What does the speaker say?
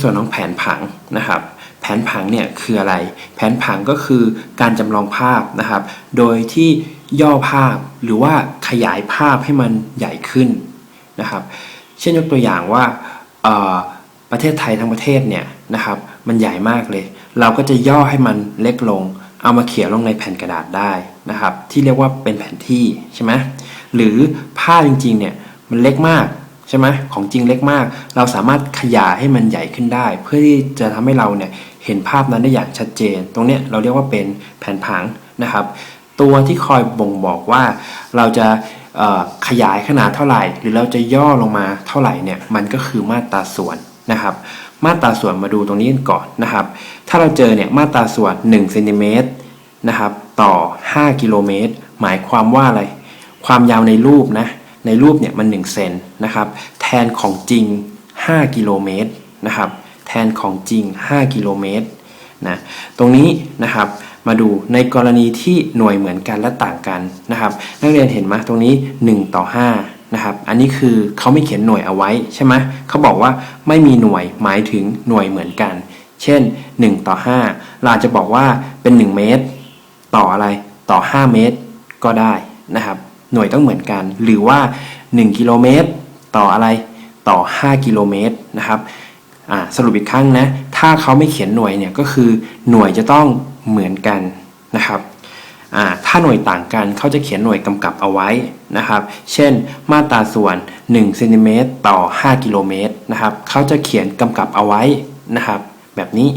ส่วนของแผนผังนะครับ แผนผังเนี่ยคืออะไร แผนผังก็คือการจำลองภาพนะครับ โดยที่ย่อภาพหรือว่าขยายภาพให้มันใหญ่ขึ้นนะครับ เช่นยกตัวอย่างว่าประเทศไทยทั้งประเทศเนี่ยนะครับ มันใหญ่มากเลย เราก็จะย่อให้มันเล็กลง เอามาเขียนลงในแผ่นกระดาษได้นะครับ ที่เรียกว่าเป็นแผนที่ใช่ไหมหรือภาพจริงๆเนี่ยมันเล็กมาก ใช่ไหมของจริงเล็กมาก เราสามารถขยายให้มันใหญ่ขึ้นได้ เพื่อที่จะทำให้เราเนี่ยเห็นภาพนั้นได้อย่างชัดเจน ตรงเนี้ยเราเรียกว่าเป็นแผนผังนะครับ ตัวที่คอยบ่งบอกว่าเราจะขยายขนาดเท่าไหร่ หรือเราจะย่อลงมาเท่าไหร่เนี่ยมันก็คือมาตราส่วนนะครับมาตราส่วนมาดูตรงนี้กันก่อนนะครับ ถ้าเราเจอเนี่ยมาตราส่วน1เซนติเมตรนะครับต่อ 5 กิโลเมตร หมายความว่าอะไร ความยาวในรูปนะ ในรูปเนี่ยมัน1เซนนะครับแทนของจริง 5 กิโลเมตรนะครับแทนของจริง 5 กิโลเมตรนะตรงนี้นะครับมาดูในกรณีที่หน่วยเหมือนกันและต่างกันนะครับนักเรียนเห็นไหมตรงนี้ 1 ต่อ5นะครับอันนี้คือเขาไม่เขียนหน่วยเอาไว้ใช่ไหมเขาบอกว่าไม่มีหน่วยหมายถึงหน่วยเหมือนกัน เช่น 1 ต่อ5เราอาจจะบอกว่าเป็น 1 เมตร ต่ออะไรต่อ 5 เมตรก็ได้นะครับ หน่วยต้องเหมือนกัน หรือว่า 1 กิโลเมตร ต่ออะไรต่อ 5 กิโลเมตรนะครับสรุปอีกครั้งนะ ถ้าเขาไม่เขียนหน่วยเนี่ยก็คือหน่วยจะต้องเหมือนกันนะครับถ้าหน่วยต่างกันเขาจะเขียนหน่วยกำกับเอาไว้นะครับ เช่น มาตราส่วน1เซนติเมตรต่อ 5 กิโลเมตรนะครับเขาจะเขียนกำกับเอาไว้นะครับ แบบนี้